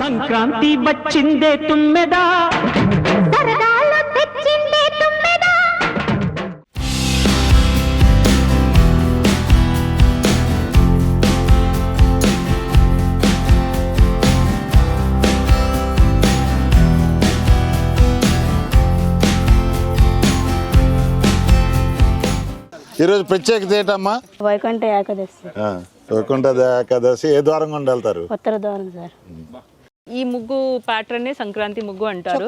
సంక్రాంతి వచ్చిందే తుమ్మెదా. ఈరోజు ప్రత్యేకత ఏంటమ్మా? వైకుంఠ ఏకాదశి. ఆ, వైకుంఠ ఏకాదశి ఏ ద్వారం గుండా వెళ్తారు ఉత్తర ద్వారం సార్. ఈ ముగ్గు ప్యాటర్న్ సంక్రాంతి ముగ్గు అంటారు.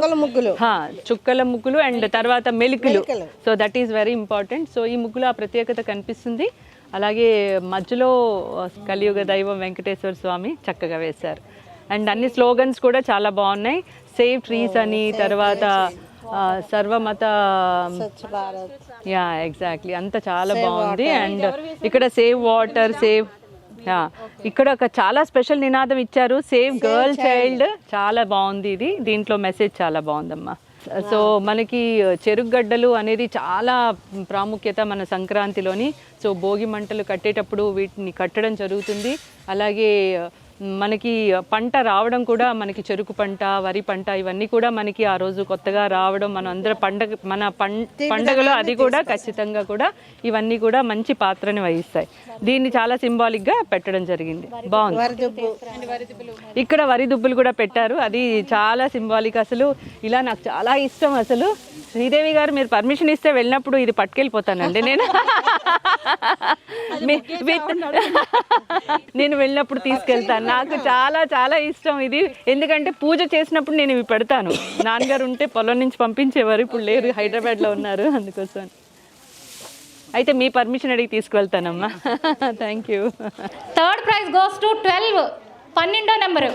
హా, చుక్కల ముగ్గులు అండ్ తర్వాత మెలికలు. So that is very important so ఈ ముగ్గులో ఆ ప్రత్యేకత కనిపిస్తుంది. అలాగే మధ్యలో కలియుగ దైవం వెంకటేశ్వర స్వామి చక్కగా వేశారు. అండ్ అన్ని స్లోగన్స్ కూడా చాలా బాగున్నాయి. సేవ్ ట్రీస్ అని తర్వాత ఆ, సర్వమత యా ఎగ్జాక్ట్లీ అంతా చాలా బాగుంది. అండ్ ఇక్కడ సేవ్ వాటర్ సేవ్ ఇక్కడ ఒక చాలా స్పెషల్ నినాదం ఇచ్చారు. సేవ్ గర్ల్ చైల్డ్ చాలా బాగుంది ఇది. దీంట్లో మెసేజ్ చాలా బాగుందమ్మా. సో మనకి చెరుగడ్డలు అనేది చాలా ప్రాముఖ్యత మన సంక్రాంతిలోని. సో భోగి మంటలు కట్టేటప్పుడు వీటిని కట్టడం జరుగుతుంది. అలాగే మనకి పంట రావడం కూడా మనకి చెరుకు పంట వరి పంట ఇవన్నీ కూడా మనకి ఆ రోజు కొత్తగా రావడం మన అందరం పండగ మన పం పండగలో అది కూడా ఖచ్చితంగా కూడా ఇవన్నీ కూడా మంచి పాత్రని వహిస్తాయి. దీన్ని చాలా సింబాలిక్గా పెట్టడం జరిగింది. బాగుంది. ఇక్కడ వరి దుబ్బులు కూడా పెట్టారు. అది చాలా సింబాలిక్ అసలు. ఇలా నాకు చాలా ఇష్టం అసలు. శ్రీదేవి గారు మీరు పర్మిషన్ ఇస్తే వెళ్ళినప్పుడు ఇది పట్టుకెళ్ళిపోతానండి నేను. నేను వెళ్ళినప్పుడు తీసుకెళ్తాను. నాకు చాలా చాలా ఇష్టం ఇది. ఎందుకంటే పూజ చేసినప్పుడు నేను ఇవి పెడతాను. నాన్నగారు ఉంటే పొలం నుంచి పంపించేవారు. ఇప్పుడు లేరు హైదరాబాద్లో ఉన్నారు. అందుకోసం. అయితే మీ పర్మిషన్ అడిగి తీసుకువెళ్తానమ్మా. Thank you third prize goes to twelve పన్నెండో నెంబరు